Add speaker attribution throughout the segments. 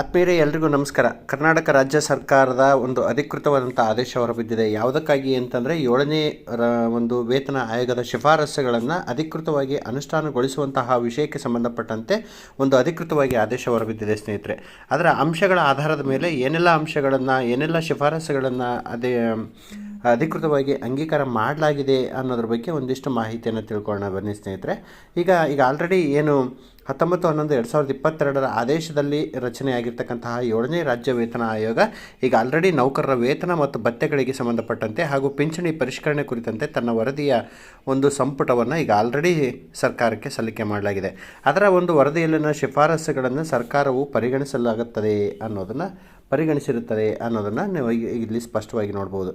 Speaker 1: ಆತ್ಮೀಯರೇ, ಎಲ್ರಿಗೂ ನಮಸ್ಕಾರ. ಕರ್ನಾಟಕ ರಾಜ್ಯ ಸರ್ಕಾರದ ಒಂದು ಅಧಿಕೃತವಾದಂಥ ಆದೇಶ ಹೊರಬಿದ್ದಿದೆ. ಯಾವುದಕ್ಕಾಗಿ ಅಂತಂದರೆ, ಏಳನೇ ಒಂದು ವೇತನ ಆಯೋಗದ ಶಿಫಾರಸುಗಳನ್ನು ಅಧಿಕೃತವಾಗಿ ಅನುಷ್ಠಾನಗೊಳಿಸುವಂತಹ ವಿಷಯಕ್ಕೆ ಸಂಬಂಧಪಟ್ಟಂತೆ ಒಂದು ಅಧಿಕೃತವಾಗಿ ಆದೇಶ ಹೊರಬಿದ್ದಿದೆ ಸ್ನೇಹಿತರೆ. ಅದರ ಅಂಶಗಳ ಆಧಾರದ ಮೇಲೆ ಏನೆಲ್ಲ ಅಂಶಗಳನ್ನು, ಏನೆಲ್ಲ ಶಿಫಾರಸುಗಳನ್ನು ಅದೇ ಅಧಿಕೃತವಾಗಿ ಅಂಗೀಕಾರ ಮಾಡಲಾಗಿದೆ ಅನ್ನೋದ್ರ ಬಗ್ಗೆ ಒಂದಿಷ್ಟು ಮಾಹಿತಿಯನ್ನು ತಿಳ್ಕೊಳ್ಳೋಣ ಬನ್ನಿ ಸ್ನೇಹಿತರೆ. ಈಗ ಈಗ ಆಲ್ರೆಡಿ ಏನು ಹತ್ತೊಂಬತ್ತು ಹನ್ನೊಂದು ಎರಡು ಸಾವಿರದ ಇಪ್ಪತ್ತೆರಡರ ಆದೇಶದಲ್ಲಿ ರಚನೆಯಾಗಿರ್ತಕ್ಕಂತಹ ಏಳನೇ ರಾಜ್ಯ ವೇತನ ಆಯೋಗ ಈಗ ಆಲ್ರೆಡಿ ನೌಕರರ ವೇತನ ಮತ್ತು ಭತ್ಯೆಗಳಿಗೆ ಸಂಬಂಧಪಟ್ಟಂತೆ ಹಾಗೂ ಪಿಂಚಣಿ ಪರಿಷ್ಕರಣೆ ಕುರಿತಂತೆ ತನ್ನ ವರದಿಯ ಒಂದು ಸಂಪುಟವನ್ನು ಈಗ ಆಲ್ರೆಡಿ ಸರ್ಕಾರಕ್ಕೆ ಸಲ್ಲಿಕೆ ಮಾಡಲಾಗಿದೆ. ಅದರ ಒಂದು ವರದಿಯಲ್ಲಿನ ಶಿಫಾರಸುಗಳನ್ನು ಸರ್ಕಾರವು ಪರಿಗಣಿಸಲಾಗುತ್ತದೆ ಅನ್ನೋದನ್ನು ಪರಿಗಣಿಸಿರುತ್ತದೆ ಅನ್ನೋದನ್ನು ನೀವು ಇಲ್ಲಿ ಸ್ಪಷ್ಟವಾಗಿ ನೋಡ್ಬೋದು.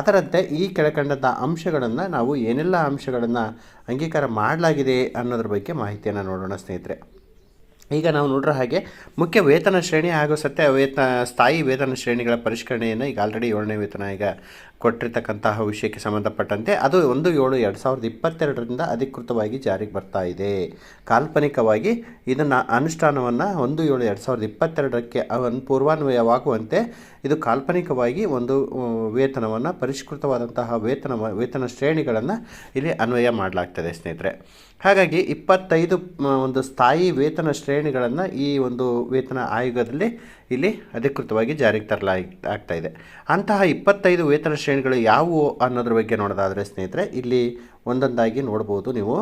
Speaker 1: ಅದರಂತೆ ಈ ಕೆಳಕಂಡಂಥ ಅಂಶಗಳನ್ನು ನಾವು ಏನೆಲ್ಲ ಅಂಶಗಳನ್ನು ಅಂಗೀಕಾರ ಮಾಡಲಾಗಿದೆ ಅನ್ನೋದ್ರ ಬಗ್ಗೆ ಮಾಹಿತಿಯನ್ನು ನೋಡೋಣ ಸ್ನೇಹಿತರೆ. ಈಗ ನಾವು ನೋಡ್ರ ಹಾಗೆ ಮುಖ್ಯ ವೇತನ ಶ್ರೇಣಿ ಹಾಗೂ ಸತ್ಯ ವೇತನ ಸ್ಥಾಯಿ ವೇತನ ಶ್ರೇಣಿಗಳ ಪರಿಷ್ಕರಣೆಯನ್ನು ಈಗ ಆಲ್ರೆಡಿ ಏಳನೇ ವೇತನ ಆಯೋಗ ಕೊಟ್ಟಿರ್ತಕ್ಕಂತಹ ವಿಷಯಕ್ಕೆ ಸಂಬಂಧಪಟ್ಟಂತೆ ಅದು ಒಂದು ಏಳು ಎರಡು ಸಾವಿರದ ಇಪ್ಪತ್ತೆರಡರಿಂದ ಅಧಿಕೃತವಾಗಿ ಜಾರಿಗೆ ಬರ್ತಾ ಇದೆ. ಕಾಲ್ಪನಿಕವಾಗಿ ಇದನ್ನು ಅನುಷ್ಠಾನವನ್ನು ಒಂದು ಏಳು ಎರಡು ಸಾವಿರದ ಇಪ್ಪತ್ತೆರಡಕ್ಕೆ ಅವನ್ ಪೂರ್ವಾನ್ವಯವಾಗುವಂತೆ ಇದು ಕಾಲ್ಪನಿಕವಾಗಿ ಒಂದು ವೇತನವನ್ನು, ಪರಿಷ್ಕೃತವಾದಂತಹ ವೇತನ ವೇತನ ಶ್ರೇಣಿಗಳನ್ನು ಇಲ್ಲಿ ಅನ್ವಯ ಮಾಡಲಾಗ್ತದೆ ಸ್ನೇಹಿತರೆ. ಹಾಗಾಗಿ ಇಪ್ಪತ್ತೈದು ಒಂದು ಸ್ಥಾಯಿ ವೇತನ ಶ್ರೇಣಿಗಳನ್ನು ಈ ಒಂದು ವೇತನ ಆಯೋಗದಲ್ಲಿ ಇಲ್ಲಿ ಅಧಿಕೃತವಾಗಿ ಜಾರಿಗೆ ತರಲಾಗಿ ಆಗ್ತಾ ಇದೆ. ಅಂತಹ ಇಪ್ಪತ್ತೈದು ವೇತನ ಶ್ರೇಣಿಗಳು ಯಾವುವು ಅನ್ನೋದ್ರ ಬಗ್ಗೆ ನೋಡೋದಾದರೆ ಸ್ನೇಹಿತರೆ, ಇಲ್ಲಿ ಒಂದೊಂದಾಗಿ ನೋಡ್ಬೋದು ನೀವು.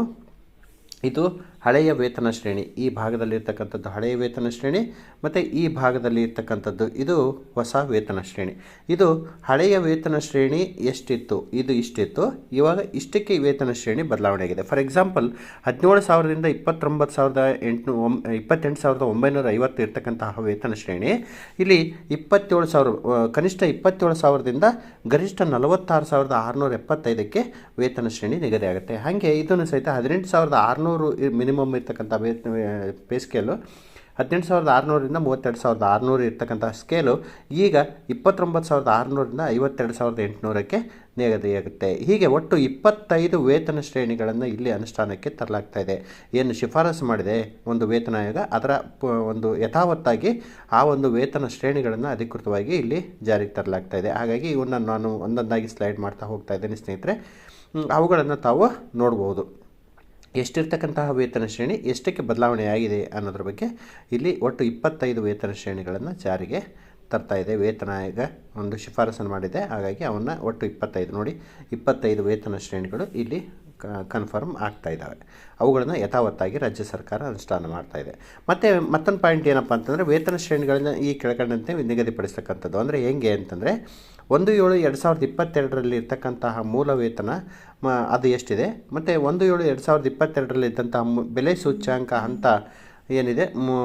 Speaker 1: ಇದು ಹಳೆಯ ವೇತನ ಶ್ರೇಣಿ. ಈ ಭಾಗದಲ್ಲಿ ಇರ್ತಕ್ಕಂಥದ್ದು ಹಳೆಯ ವೇತನ ಶ್ರೇಣಿ ಮತ್ತು ಈ ಭಾಗದಲ್ಲಿ ಇರ್ತಕ್ಕಂಥದ್ದು ಇದು ಹೊಸ ವೇತನ ಶ್ರೇಣಿ. ಇದು ಹಳೆಯ ವೇತನ ಶ್ರೇಣಿ ಎಷ್ಟಿತ್ತು? ಇದು ಇಷ್ಟಿತ್ತು. ಇವಾಗ ಇಷ್ಟಕ್ಕೆ ವೇತನ ಶ್ರೇಣಿ ಬದಲಾವಣೆ ಆಗಿದೆ. ಫಾರ್ ಎಕ್ಸಾಂಪಲ್ ಹದಿನೇಳು ಸಾವಿರದಿಂದ ಇಪ್ಪತ್ತೊಂಬತ್ತು ಸಾವಿರದ ಎಂಟು ಇಪ್ಪತ್ತೆಂಟು ಸಾವಿರದ ಒಂಬೈನೂರ ಐವತ್ತು ಇರ್ತಕ್ಕಂತಹ ವೇತನ ಶ್ರೇಣಿ. ಇಲ್ಲಿ ಇಪ್ಪತ್ತೇಳು ಸಾವಿರ ಕನಿಷ್ಠ ಇಪ್ಪತ್ತೇಳು ಸಾವಿರದಿಂದ ಗರಿಷ್ಠ ನಲವತ್ತಾರು ಸಾವಿರದ ಆರುನೂರ ಎಪ್ಪತ್ತೈದಕ್ಕೆ ವೇತನ ಶ್ರೇಣಿ ನಿಗದಿಯಾಗುತ್ತೆ ಹಾಗೆ ಇದನ್ನು ಸಹಿತ ಹದಿನೆಂಟು ಸಾವಿರದ ಆರುನೂರು ಮಿನಿಮಮ್ ಇರ್ತಕ್ಕಂಥ ವೇತನ ಪೇ ಸ್ಕೇಲು ಹದಿನೆಂಟು ಸಾವಿರದ ಆರುನೂರಿಂದ ಮೂವತ್ತೆರಡು ಸಾವಿರದ ಆರುನೂರು ಇರ್ತಕ್ಕಂಥ ಸ್ಕೇಲು ಈಗ ಇಪ್ಪತ್ತೊಂಬತ್ತು ಸಾವಿರದ ಆರುನೂರಿಂದ ಐವತ್ತೆರಡು ಸಾವಿರದ ಎಂಟುನೂರಕ್ಕೆ ನಿಗದಿಯಾಗುತ್ತೆ ಹೀಗೆ ಒಟ್ಟು ಇಪ್ಪತ್ತೈದು ವೇತನ ಶ್ರೇಣಿಗಳನ್ನು ಇಲ್ಲಿ ಅನುಷ್ಠಾನಕ್ಕೆ ತರಲಾಗ್ತಾ ಇದೆ. ಏನು ಶಿಫಾರಸು ಮಾಡಿದೆ? ಒಂದು ವೇತನ ಆಯೋಗ. ಅದರ ಒಂದು ಯಥಾವತ್ತಾಗಿ ಆ ಒಂದು ವೇತನ ಶ್ರೇಣಿಗಳನ್ನು ಅಧಿಕೃತವಾಗಿ ಇಲ್ಲಿ ಜಾರಿಗೆ ತರಲಾಗ್ತಾ ಇದೆ. ಹಾಗಾಗಿ ಇವನ್ನ ನಾನು ಒಂದೊಂದಾಗಿ ಸ್ಲೈಡ್ ಮಾಡ್ತಾ ಹೋಗ್ತಾ ಇದ್ದೇನೆ ಸ್ನೇಹಿತರೆ. ಅವುಗಳನ್ನು ತಾವು ನೋಡ್ಬೋದು. ಎಷ್ಟಿರ್ತಕ್ಕಂತಹ ವೇತನ ಶ್ರೇಣಿ, ಎಷ್ಟಕ್ಕೆ ಬದಲಾವಣೆಯಾಗಿದೆ ಅನ್ನೋದ್ರ ಬಗ್ಗೆ ಇಲ್ಲಿ ಒಟ್ಟು ಇಪ್ಪತ್ತೈದು ವೇತನ ಶ್ರೇಣಿಗಳನ್ನು ಜಾರಿಗೆ ತರ್ತಾ ಇದೆ. ವೇತನ ಆಯೋಗ ಒಂದು ಶಿಫಾರಸನ್ನು ಮಾಡಿದೆ. ಹಾಗಾಗಿ ಅವನ್ನ ಒಟ್ಟು ಇಪ್ಪತ್ತೈದು. ನೋಡಿ, ಇಪ್ಪತ್ತೈದು ವೇತನ ಶ್ರೇಣಿಗಳು ಇಲ್ಲಿ ಕನ್ಫರ್ಮ್ ಆಗ್ತಾ ಇದ್ದಾವೆ. ಅವುಗಳನ್ನು ಯಥಾವತ್ತಾಗಿ ರಾಜ್ಯ ಸರ್ಕಾರ ಅನುಷ್ಠಾನ ಮಾಡ್ತಾ ಇದೆ. ಮತ್ತು ಮತ್ತೊಂದು ಪಾಯಿಂಟ್ ಏನಪ್ಪ ಅಂತಂದರೆ ವೇತನ ಶ್ರೇಣಿಗಳನ್ನ ಈ ಕೆಳಕಂಡಂತೆ ನಿಗದಿಪಡಿಸ್ತಕ್ಕಂಥದ್ದು. ಅಂದರೆ ಹೆಂಗೆ ಅಂತಂದರೆ ಒಂದು ಏಳು ಎರಡು ಸಾವಿರದ ಇಪ್ಪತ್ತೆರಡರಲ್ಲಿ ಇರ್ತಕ್ಕಂತಹ ಮೂಲ ವೇತನ ಮ, ಅದು ಎಷ್ಟಿದೆ? ಮತ್ತು ಒಂದು ಏಳು ಎರಡು ಸಾವಿರದ ಇಪ್ಪತ್ತೆರಡರಲ್ಲಿ ಇದ್ದಂತಹ ಬೆಲೆ ಸೂಚ್ಯಾಂಕ ಹಂತ ಏನಿದೆ?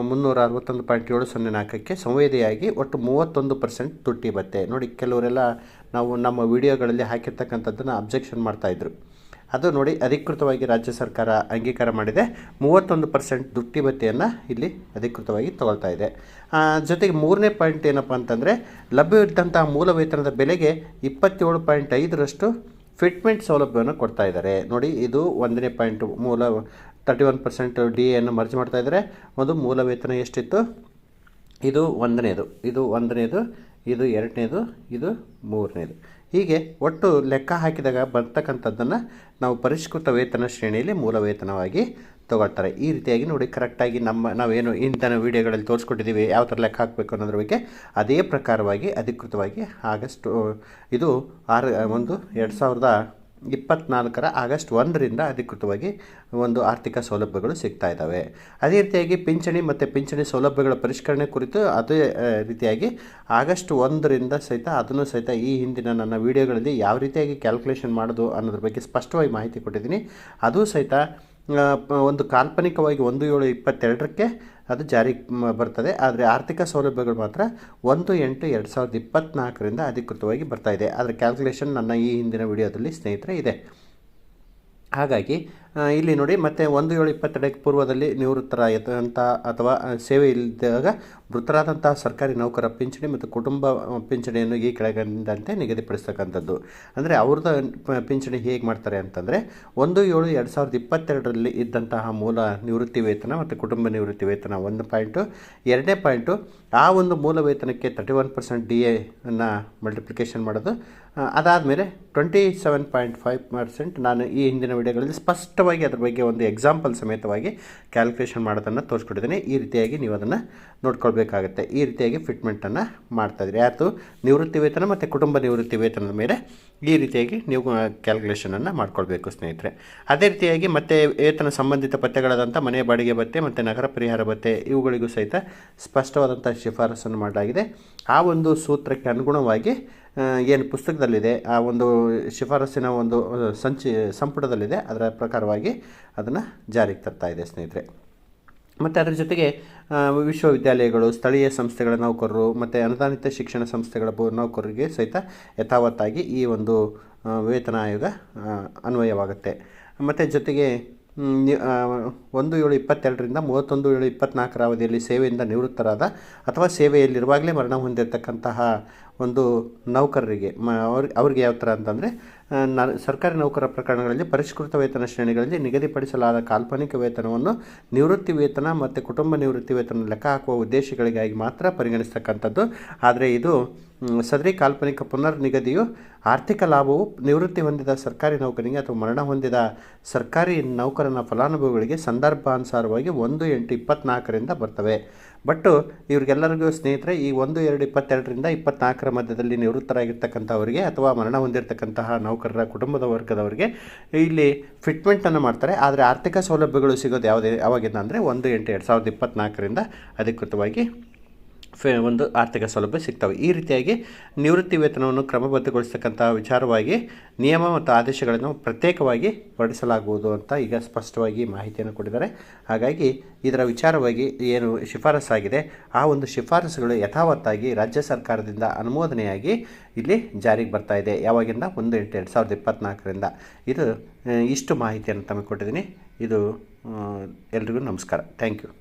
Speaker 1: ಮುನ್ನೂರ ಅರವತ್ತೊಂದು ಪಾಯಿಂಟ್ ಏಳು ಸೊನ್ನೆ ನಾಲ್ಕಕ್ಕೆ ಸಂವೇದಿಯಾಗಿ ಒಟ್ಟು ಮೂವತ್ತೊಂದು ಪರ್ಸೆಂಟ್ ತುಟ್ಟಿ ಬತ್ತೆ ನೋಡಿ, ಕೆಲವರೆಲ್ಲ ನಾವು ನಮ್ಮ ವಿಡಿಯೋಗಳಲ್ಲಿ ಹಾಕಿರ್ತಕ್ಕಂಥದ್ದನ್ನು ಅಬ್ಜೆಕ್ಷನ್ ಮಾಡ್ತಾಯಿದ್ರು ಅದು ನೋಡಿ ಅಧಿಕೃತವಾಗಿ ರಾಜ್ಯ ಸರ್ಕಾರ ಅಂಗೀಕಾರ ಮಾಡಿದೆ. ಮೂವತ್ತೊಂದು ಪರ್ಸೆಂಟ್ ದುಟ್ಟಿ ಭತ್ಯೆಯನ್ನು ಇಲ್ಲಿ ಅಧಿಕೃತವಾಗಿ ತಗೊಳ್ತಾ ಇದೆ. ಜೊತೆಗೆ ಮೂರನೇ ಪಾಯಿಂಟ್ ಏನಪ್ಪ ಅಂತಂದರೆ ಲಭ್ಯವಿದ್ದಂತಹ ಮೂಲ ವೇತನದ ಬೆಲೆಗೆ ಇಪ್ಪತ್ತೇಳು ಪಾಯಿಂಟ್ ಐದರಷ್ಟು ಫಿಟ್ಮೆಂಟ್ ಸೌಲಭ್ಯವನ್ನು ಕೊಡ್ತಾ ಇದ್ದಾರೆ. ನೋಡಿ, ಇದು ಒಂದನೇ ಪಾಯಿಂಟ್ ಮೂಲ ತರ್ಟಿ ಒನ್ ಪರ್ಸೆಂಟ್ ಡಿ ಎನ್ನು ಮರ್ಜ್ ಮಾಡ್ತಾ ಇದ್ದಾರೆ. ಒಂದು ಮೂಲ ವೇತನ ಎಷ್ಟಿತ್ತು? ಇದು ಒಂದನೇದು. ಇದು ಒಂದನೇದು, ಇದು ಎರಡನೇದು, ಇದು ಮೂರನೇದು. ಹೀಗೆ ಒಟ್ಟು ಲೆಕ್ಕ ಹಾಕಿದಾಗ ಬರ್ತಕ್ಕಂಥದ್ದನ್ನು ನಾವು ಪರಿಷ್ಕೃತ ವೇತನ ಶ್ರೇಣಿಯಲ್ಲಿ ಮೂಲ ವೇತನವಾಗಿ ತಗೊಳ್ತಾರೆ. ಈ ರೀತಿಯಾಗಿ ನೋಡಿ, ಕರೆಕ್ಟಾಗಿ ನಮ್ಮ, ನಾವೇನು ಇಂಥ ವೀಡಿಯೋಗಳಲ್ಲಿ ತೋರಿಸ್ಕೊಟ್ಟಿದ್ದೀವಿ, ಯಾವ ಥರ ಲೆಕ್ಕ ಹಾಕಬೇಕು ಅನ್ನೋದ್ರ ಬಗ್ಗೆ ಅದೇ ಪ್ರಕಾರವಾಗಿ ಅಧಿಕೃತವಾಗಿ ಆಗಸ್ಟ್ ಇದು ಆರು, ಒಂದು ಎರಡು ಸಾವಿರದ ಇಪ್ಪತ್ನಾಲ್ಕರ ಆಗಸ್ಟ್ ಒಂದರಿಂದ ಅಧಿಕೃತವಾಗಿ ಒಂದು ಆರ್ಥಿಕ ಸೌಲಭ್ಯಗಳು ಸಿಗ್ತಾ ಇದ್ದಾವೆ. ಅದೇ ರೀತಿಯಾಗಿ ಪಿಂಚಣಿ ಮತ್ತು ಪಿಂಚಣಿ ಸೌಲಭ್ಯಗಳ ಪರಿಷ್ಕರಣೆ ಕುರಿತು ಅದೇ ರೀತಿಯಾಗಿ ಆಗಸ್ಟ್ ಒಂದರಿಂದ ಸಹಿತ ಅದನ್ನು ಸಹಿತ ಈ ಹಿಂದಿನ ನನ್ನ ವಿಡಿಯೋಗಳಲ್ಲಿ ಯಾವ ರೀತಿಯಾಗಿ ಕ್ಯಾಲ್ಕುಲೇಷನ್ ಮಾಡೋದು ಅನ್ನೋದ್ರ ಬಗ್ಗೆ ಸ್ಪಷ್ಟವಾಗಿ ಮಾಹಿತಿ ಕೊಟ್ಟಿದ್ದೀನಿ. ಅದು ಸಹಿತ ಒಂದು ಕಾಲ್ಪನಿಕವಾಗಿ ಒಂದು ಏಳು ಇಪ್ಪತ್ತೆರಡಕ್ಕೆ ಅದು ಜಾರಿಗೆ ಬರ್ತದೆ. ಆದರೆ ಆರ್ಥಿಕ ಸೌಲಭ್ಯಗಳು ಮಾತ್ರ ಒಂದು ಎಂಟು ಎರಡು ಸಾವಿರದ ಇಪ್ಪತ್ತ್ನಾಲ್ಕರಿಂದ ಅಧಿಕೃತವಾಗಿ ಬರ್ತಾ ಇದೆ. ಅದರ ಕ್ಯಾಲ್ಕುಲೇಷನ್ ನನ್ನ ಈ ಹಿಂದಿನ ವಿಡಿಯೋದಲ್ಲಿ ಸ್ನೇಹಿತರೆ ಇದೆ. ಹಾಗಾಗಿ ಇಲ್ಲಿ ನೋಡಿ, ಮತ್ತೆ ಒಂದು ಏಳು ಇಪ್ಪತ್ತೆರಡಕ್ಕೆ ಪೂರ್ವದಲ್ಲಿ ನಿವೃತ್ತರಾದಂಥ ಅಥವಾ ಸೇವೆ ಇಲ್ಲದಾಗ ಮೃತರಾದಂತಹ ಸರ್ಕಾರಿ ನೌಕರ ಪಿಂಚಣಿ ಮತ್ತು ಕುಟುಂಬ ಪಿಂಚಣಿಯನ್ನು ಈ ಕೆಳಗಿನಂತೆ ನಿಗದಿಪಡಿಸ್ತಕ್ಕಂಥದ್ದು. ಅಂದರೆ ಅವ್ರದ್ದು ಪಿಂಚಣಿ ಹೇಗೆ ಮಾಡ್ತಾರೆ ಅಂತಂದರೆ, ಒಂದು ಏಳು ಎರಡು ಸಾವಿರದ ಇಪ್ಪತ್ತೆರಡರಲ್ಲಿ ಇದ್ದಂತಹ ಮೂಲ ನಿವೃತ್ತಿ ವೇತನ ಮತ್ತು ಕುಟುಂಬ ನಿವೃತ್ತಿ ವೇತನ ಒಂದು ಪಾಯಿಂಟು. ಎರಡನೇ ಪಾಯಿಂಟು, ಆ ಒಂದು ಮೂಲ ವೇತನಕ್ಕೆ ತರ್ಟಿ ಒನ್ ಪರ್ಸೆಂಟ್ ಡಿ ಎನ್ನು ಮಲ್ಟಿಪ್ಲಿಕೇಶನ್ ಮಾಡೋದು. ಅದಾದಮೇಲೆ twenty seven point five percent ನಾನು ಈ ಹಿಂದಿನ ವಿಡಿಯೋಗಳಲ್ಲಿ ಸ್ಪಷ್ಟವಾಗಿ ಅದ್ರ ಬಗ್ಗೆ ಒಂದು ಎಕ್ಸಾಂಪಲ್ ಸಮೇತವಾಗಿ ಕ್ಯಾಲ್ಕುಲೇಷನ್ ಮಾಡೋದನ್ನು ತೋರಿಸ್ಕೊಟ್ಟಿದ್ದೀನಿ. ಈ ರೀತಿಯಾಗಿ ನೀವು ಅದನ್ನು ನೋಡ್ಕೊಳ್ಬೇಕಾಗತ್ತೆ. ಈ ರೀತಿಯಾಗಿ ಫಿಟ್ಮೆಂಟನ್ನು ಮಾಡ್ತಾಯಿದ್ರಿ ಯಾತು ನಿವೃತ್ತಿ ವೇತನ ಮತ್ತು ಕುಟುಂಬ ನಿವೃತ್ತಿ ವೇತನದ ಮೇಲೆ ಈ ರೀತಿಯಾಗಿ ನೀವು ಕ್ಯಾಲ್ಕುಲೇಷನನ್ನು ಮಾಡ್ಕೊಳ್ಬೇಕು ಸ್ನೇಹಿತರೆ. ಅದೇ ರೀತಿಯಾಗಿ ಮತ್ತೆ ವೇತನ ಸಂಬಂಧಿತ ಪತ್ತೆಗಳಾದಂಥ ಮನೆ ಬಾಡಿಗೆ ಭತ್ತೆ ಮತ್ತು ನಗರ ಪರಿಹಾರ ಭತ್ತೆ ಇವುಗಳಿಗೂ ಸಹಿತ ಸ್ಪಷ್ಟವಾದಂಥ ಶಿಫಾರಸನ್ನು ಮಾಡಲಾಗಿದೆ. ಆ ಒಂದು ಸೂತ್ರಕ್ಕೆ ಅನುಗುಣವಾಗಿ ಏನು ಪುಸ್ತಕದಲ್ಲಿದೆ, ಆ ಒಂದು ಶಿಫಾರಸ್ಸಿನ ಒಂದು ಸಂಚಿ, ಸಂಪುಟದಲ್ಲಿದೆ, ಅದರ ಪ್ರಕಾರವಾಗಿ ಅದನ್ನು ಜಾರಿಗೆ ತರ್ತಾ ಇದೆ ಸ್ನೇಹಿತರೆ. ಮತ್ತು ಅದರ ಜೊತೆಗೆ ವಿಶ್ವವಿದ್ಯಾಲಯಗಳು, ಸ್ಥಳೀಯ ಸಂಸ್ಥೆಗಳ ನೌಕರರು, ಮತ್ತು ಅನುದಾನಿತ ಶಿಕ್ಷಣ ಸಂಸ್ಥೆಗಳ ನೌಕರರಿಗೆ ಸಹಿತ ಯಥಾವತ್ತಾಗಿ ಈ ಒಂದು ವೇತನ ಆಯೋಗ ಅನ್ವಯವಾಗುತ್ತೆ. ಮತ್ತು ಜೊತೆಗೆ ಒಂದು ಏಳು ಇಪ್ಪತ್ತೆರಡರಿಂದ ಮೂವತ್ತೊಂದು ಏಳು ಇಪ್ಪತ್ತ್ನಾಲ್ಕರ ಅವಧಿಯಲ್ಲಿ ಸೇವೆಯಿಂದ ನಿವೃತ್ತರಾದ ಅಥವಾ ಸೇವೆಯಲ್ಲಿರುವಾಗಲೇ ಮರಣ ಹೊಂದಿರತಕ್ಕಂತಹ ಒಂದು ನೌಕರರಿಗೆ ಮ ಅವ್ರ ಅವ್ರಿಗೆ ಯಾವ ಥರ ಅಂತಂದರೆ ಸರ್ಕಾರಿ ನೌಕರ ಪ್ರಕರಣಗಳಲ್ಲಿ ಪರಿಷ್ಕೃತ ವೇತನ ಶ್ರೇಣಿಗಳಲ್ಲಿ ನಿಗದಿಪಡಿಸಲಾದ ಕಾಲ್ಪನಿಕ ವೇತನವನ್ನು ನಿವೃತ್ತಿ ವೇತನ ಮತ್ತು ಕುಟುಂಬ ನಿವೃತ್ತಿ ವೇತನ ಲೆಕ್ಕ ಹಾಕುವ ಉದ್ದೇಶಗಳಿಗಾಗಿ ಮಾತ್ರ ಪರಿಗಣಿಸ್ತಕ್ಕಂಥದ್ದು. ಆದರೆ ಇದು ಸದರಿ ಕಾಲ್ಪನಿಕ ಪುನರ್ ನಿಗದಿಯು ಆರ್ಥಿಕ ಲಾಭವು ನಿವೃತ್ತಿ ಹೊಂದಿದ ಸರ್ಕಾರಿ ನೌಕರಿಗೆ ಅಥವಾ ಮರಣ ಹೊಂದಿದ ಸರ್ಕಾರಿ ನೌಕರನ ಫಲಾನುಭವಿಗಳಿಗೆ ಸಂದರ್ಭಾನುಸಾರವಾಗಿ ಒಂದು ಎಂಟು ಇಪ್ಪತ್ನಾಲ್ಕರಿಂದ ಬರ್ತವೆ. ಬಟ್ಟು ಇವ್ರಿಗೆಲ್ಲರಿಗೂ ಸ್ನೇಹಿತರೆ, ಈ ಒಂದು, ಎರಡು, ಇಪ್ಪತ್ತೆರಡರಿಂದ ಇಪ್ಪತ್ನಾಲ್ಕರ ಮಧ್ಯದಲ್ಲಿ ನಿವೃತ್ತರಾಗಿರ್ತಕ್ಕಂಥವರಿಗೆ ಅಥವಾ ಮರಣ ಹೊಂದಿರತಕ್ಕಂತಹ ನೌಕರರ ಕುಟುಂಬದ ವರ್ಗದವರಿಗೆ ಇಲ್ಲಿ ಫಿಟ್ಮೆಂಟನ್ನು ಮಾಡ್ತಾರೆ. ಆದರೆ ಆರ್ಥಿಕ ಸೌಲಭ್ಯಗಳು ಸಿಗೋದು ಯಾವುದೇ ಯಾವಾಗಿಂದ ಅಂದರೆ ಒಂದು ಎಂಟು ಎರಡು ಸಾವಿರದ ಇಪ್ಪತ್ತ್ನಾಲ್ಕರಿಂದ ಅಧಿಕೃತವಾಗಿ ಫೆ ಒಂದು ಆರ್ಥಿಕ ಸೌಲಭ್ಯ ಸಿಗ್ತವೆ. ಈ ರೀತಿಯಾಗಿ ನಿವೃತ್ತಿ ವೇತನವನ್ನು ಕ್ರಮಬದ್ಧಗೊಳಿಸತಕ್ಕಂಥ ವಿಚಾರವಾಗಿ ನಿಯಮ ಮತ್ತು ಆದೇಶಗಳನ್ನು ಪ್ರತ್ಯೇಕವಾಗಿ ಹೊರಡಿಸಲಾಗುವುದು ಅಂತ ಈಗ ಸ್ಪಷ್ಟವಾಗಿ ಮಾಹಿತಿಯನ್ನು ಕೊಟ್ಟಿದ್ದಾರೆ. ಹಾಗಾಗಿ ಇದರ ವಿಚಾರವಾಗಿ ಏನು ಶಿಫಾರಸ್ಸಾಗಿದೆ. ಆ ಒಂದು ಶಿಫಾರಸುಗಳು ಯಥಾವತ್ತಾಗಿ ರಾಜ್ಯ ಸರ್ಕಾರದಿಂದ ಅನುಮೋದನೆಯಾಗಿ ಇಲ್ಲಿ ಜಾರಿಗೆ ಬರ್ತಾ ಇದೆ. ಯಾವಾಗಿಂದ? ಒಂದು ಎಂಟು ಎರಡು ಸಾವಿರದ ಇಪ್ಪತ್ತ್ನಾಲ್ಕರಿಂದ ಇದು, ಇಷ್ಟು ಮಾಹಿತಿಯನ್ನು ತಮಗೆ ಕೊಟ್ಟಿದ್ದೀನಿ. ಇದು ಎಲ್ರಿಗೂ ನಮಸ್ಕಾರ. Thank you.